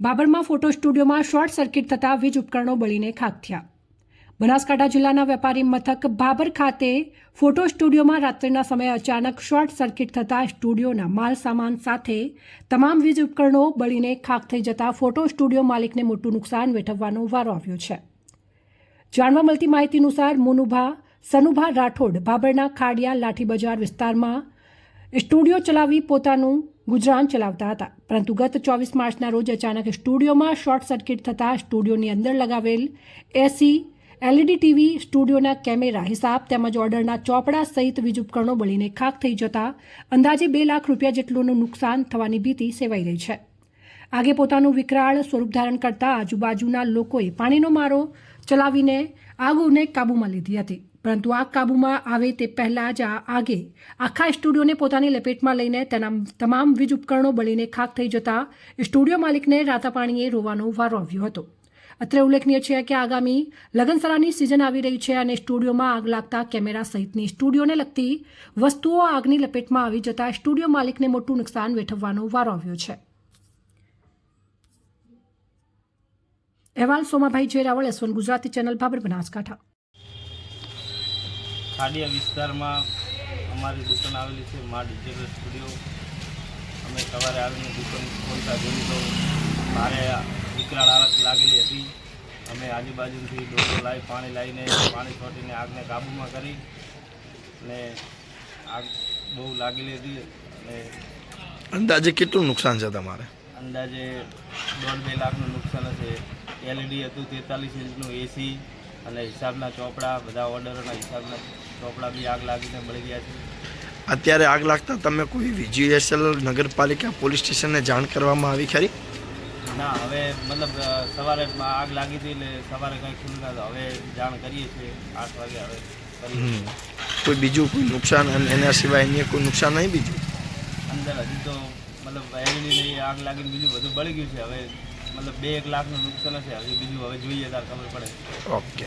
બાબરમાં photo સ્ટુડિયોમાં short circuit થતાં વીજ ઉપકરણો બળીને ખાક થયા. બનાસકાંઠા જિલ્લાના વેપારી મથક બાબર ખાતે ફોટો સ્ટુડિયોમાં રાત્રિના સમયે અચાનક શોર્ટ સર્કિટ થતાં સ્ટુડિયોના માલ સામાન સાથે તમામ વીજ ઉપકરણો બળીને ખાક થઈ જતા ફોટો સ્ટુડિયો માલિકને મોટું નુકસાન વેઠવવાનો વારો આવ્યો છે. જાણવા મળતી માહિતી અનુસાર મુનુભા, સનુભા રાઠોડ બાબરના ખાડિયા લાઠી બજાર વિસ્તારમાં સ્ટુડિયો ચલાવી પોતાનું ગુજરાન ચલાવતા હતા. પરંતુ ગત ચોવીસ માર્ચના રોજ અચાનક સ્ટુડિયોમાં શોર્ટ સર્કિટ થતાં સ્ટુડિયોની અંદર લગાવેલ એસી, એલઈડી ટીવી, સ્ટુડિયોના કેમેરા હિસાબ તેમજ ઓર્ડરના ચોપડા સહિત વીજ ઉપકરણો બળીને ખાખ થઈ જતા અંદાજે બે લાખ રૂપિયા જેટલુંનું નુકસાન થવાની ભીતિ સેવાઈ રહી છે. આગે પોતાનું વિકરાળ સ્વરૂપ ધારણ કરતા આજુબાજુના લોકોએ પાણીનો મારો ચલાવીને આગને કાબૂમાં લીધી હતી. પરંતુ આગ કાબૂમાં આવે તે પહેલાં જ આ આગે આખા સ્ટુડિયોને પોતાની લપેટમાં લઈને તેના તમામ વીજ ઉપકરણો બળીને ખાક થઈ જતા સ્ટુડિયો માલિકને રાતા પાણીએ રોવાનો વારો આવ્યો હતો. અત્રે ઉલ્લેખનીય છે કે આગામી લગનસરાની સિઝન આવી રહી છે અને સ્ટુડિયોમાં આગ લાગતા કેમેરા સહિતની સ્ટુડિયોને લગતી વસ્તુઓ આગની લપેટમાં આવી જતા સ્ટુડિયો માલિકને મોટું નુકસાન વેઠવવાનો વારો આવ્યો છે. અહેવાલ Somabhai Jayraval S one Gujarati channel Babar Banaskantha. Khadia વિસ્તારમાં અમારી દુકાન આવેલી છે મા ડિજિટલ સ્ટુડિયો. અમે સવારે આવીને દુકાન ખોલતા જોયું તો મારે વિકરાળ હાલત લાગેલી હતી. અમે આજુબાજુથી ડોકો લાવી પાણી લાવીને પાણી છોટીને આગને કાબૂમાં કરી અને આગ બહુ લાગેલી હતી અને અંદાજે કેટલું નુકસાન છે તમારે? અંદાજે દોઢ બે લાખનું નુકસાન હશે. એલઈડી હતું તેતાલીસ ઇંચનું એસી અને હિસાબના ચોપડા બધા ઓર્ડરોના હિસાબના ચોપડા બી આગ લાગીને બળી ગયા છે. અત્યારે આગ લાગતા તમે કોઈ વીજીએસએલ નગરપાલિકા પોલીસ સ્ટેશનને જાણ કરવામાં આવી ખરી? ના હવે મતલબ સવારે આગ લાગી હતી એટલે સવારે કંઈ ખુલ્લું હવે જાણ કરીએ છીએ આઠ વાગે હવે કોઈ બીજું કોઈ નુકસાન અને એના સિવાય અન્ય કોઈ નુકસાન નહીં બીજું? અંદર હજી તો મતલબ એલઈડી આગ લાગીને બીજું બધું બળી ગયું છે હવે મતલબ બે એક લાખનું નુકસાન હશે. હવે બીજું હવે જોઈએ ત્યારે ખબર પડે. ઓકે